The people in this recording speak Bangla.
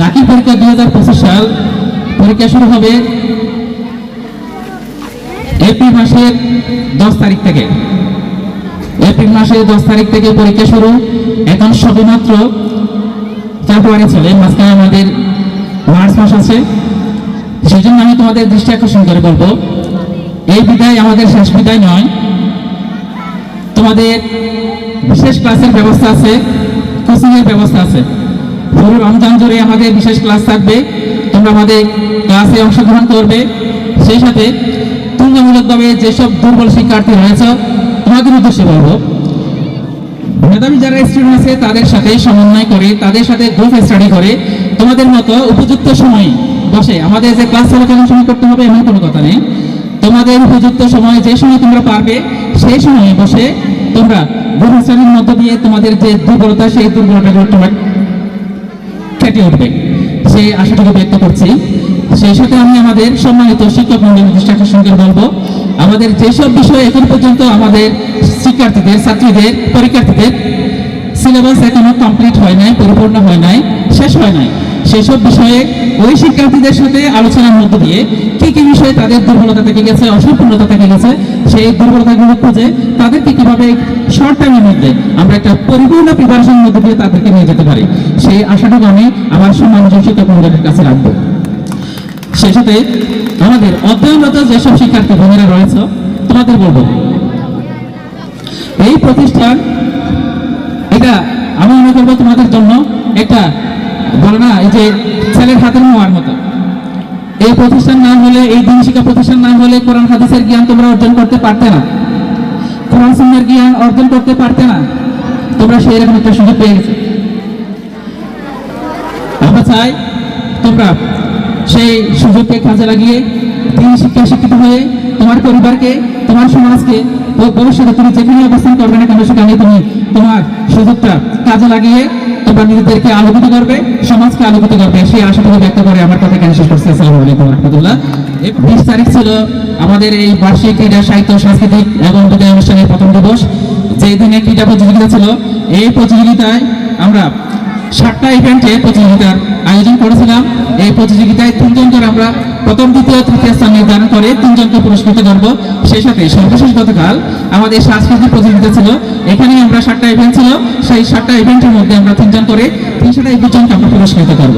চাকরি পরীক্ষা দুই হাজার পঁচিশ সাল পরীক্ষা শুরু হবে এপ্রিল মাসের দশ তারিখ থেকে। এপ্রিল মাসের দশ তারিখ থেকে পরীক্ষা শুরু। এখন শুধুমাত্র ফেব্রুয়ারি চলে, মাঝখানে আমাদের মার্চ মাস আছে। সেই জন্য আমি তোমাদের দৃষ্টি আকর্ষণ করে বলব, এই বিদায় আমাদের শেষ বিদায় নয়। তোমাদের বিশেষ ক্লাসের ব্যবস্থা আছে কোচিং এর ব্যবস্থা আছে। পুরো রমজান জুড়ে আমাদের বিশেষ ক্লাস থাকবে, তোমরা আমাদের ক্লাসে অংশগ্রহণ করবে। সেই সাথে তুলনামূলকভাবে যেসব দুর্বল শিক্ষার্থী রয়েছে তোমাদের উদ্দেশ্যে বলব মেধাবী যারা স্টুডেন্ট আছে, তাদের সাথে সমন্বয় করে, তাদের সাথে গ্রুপ স্টাডি করে, তোমাদের মতো উপযুক্ত সময় বসে, আমাদের যে ক্লাস চলাকালীন সময় করতে হবে এমন কোনো কথা নেই। তোমাদের উপযুক্ত সময় যে সময় তোমরা পারবে, সেই সময়ে বসে তোমরা গ্রুপ স্টাডির মধ্য দিয়ে তোমাদের যে দুর্বলতা, সেই দুর্বলতাগুলো তোমরা কেটে উঠবে সেই আশাটুকু ব্যক্ত করছি। সেই সাথে আমি আমাদের সম্মানিত শিক্ষক মন্ডলী আকর্ষণ করে বলব, আমাদের যেসব বিষয় এখন পর্যন্ত আমাদের শিক্ষার্থীদের, ছাত্রীদের, পরীক্ষার্থীদের সিলেবাস এখনও কমপ্লিট হয় নাই, পরিপূর্ণ হয় নাই, শেষ হয় নাই, সেসব বিষয়ে ওই শিক্ষার্থীদের সাথে আলোচনার মধ্য দিয়ে কি কি বিষয়ে তাদের দুর্বলতা থেকে গেছে, অসম্পূর্ণতা থেকে গেছে, সেই দুর্বলতাগুলো খুঁজে তাদেরকে কীভাবে শর্ট টাইমের মধ্যে আমরা একটা পরিপূর্ণ প্রিপারেশনের মধ্যে দিয়ে তাদেরকে নিয়ে যেতে পারি। সেই আশাটুকু আমি আমার সম্মানিত শিক্ষক মন্ডলের কাছে রাখব। সেই সাথে আমাদের অধ্যয়নরত যেসব শিক্ষার্থী বোনেরা রয়েছে, তোমাদের বলব, এই প্রতিষ্ঠান, এটা আমি মনে করব তোমাদের জন্য একটা বলে না এই যে ছেলের হাতের মোয়ার মতো। এই প্রতিষ্ঠান না হলে, এই দিন শিক্ষা প্রতিষ্ঠান না হলে কোরআন, হাদিসের জ্ঞান তোমরা অর্জন করতে পারতে না। কোরআন, সুন্নার জ্ঞান অর্জন করতে পারতে না। তোমরা সেই রকম একটা সুযোগ পেয়ে গেছো। আমরা চাই, তোমরা সেই সুযোগকে কাজে লাগিয়ে দিন শিক্ষা শিক্ষিত হয়ে তোমার পরিবারকে, তোমার সমাজকে ভবিষ্যতে তুমি যেখানে অবস্থান করবে না কেন সেখানে তুমি তোমার সুযোগটা কাজে লাগিয়ে তোমরা নিজেদেরকে আলোকিত করবে, সমাজকে আলোকিত করবে। সেই আশাটুকু ব্যক্ত করে আমার কথা কেন শেষ করছি। আসসালামু আলাইকুম রহমতুল্লাহ। বিশ তারিখ ছিল আমাদের এই বার্ষিক ক্রীড়া, সাহিত্য, সাংস্কৃতিক এবং বিদায় অনুষ্ঠানের প্রথম দিবস। যে দিনে ক্রীড়া প্রতিযোগিতা ছিল, এই প্রতিযোগিতায় আমরা সাতটা ইভেন্টে প্রতিযোগিতার আয়োজন করেছিলাম। এই প্রতিযোগিতায় তিনজন করে আমরা প্রথম, দ্বিতীয়, তৃতীয় স্থান নির্ধারণ করে তিনজনকে পুরস্কৃত করব। সেই সাথে সর্বশেষ গতকাল আমাদের সাংস্কৃতিক প্রতিযোগিতা ছিল। এখানে আমরা সাতটা ইভেন্ট ছিল। সেই সাতটা ইভেন্টের মধ্যে আমরা তিনজন করে তিনশোটা একজনকে আমরা পুরস্কৃত করব।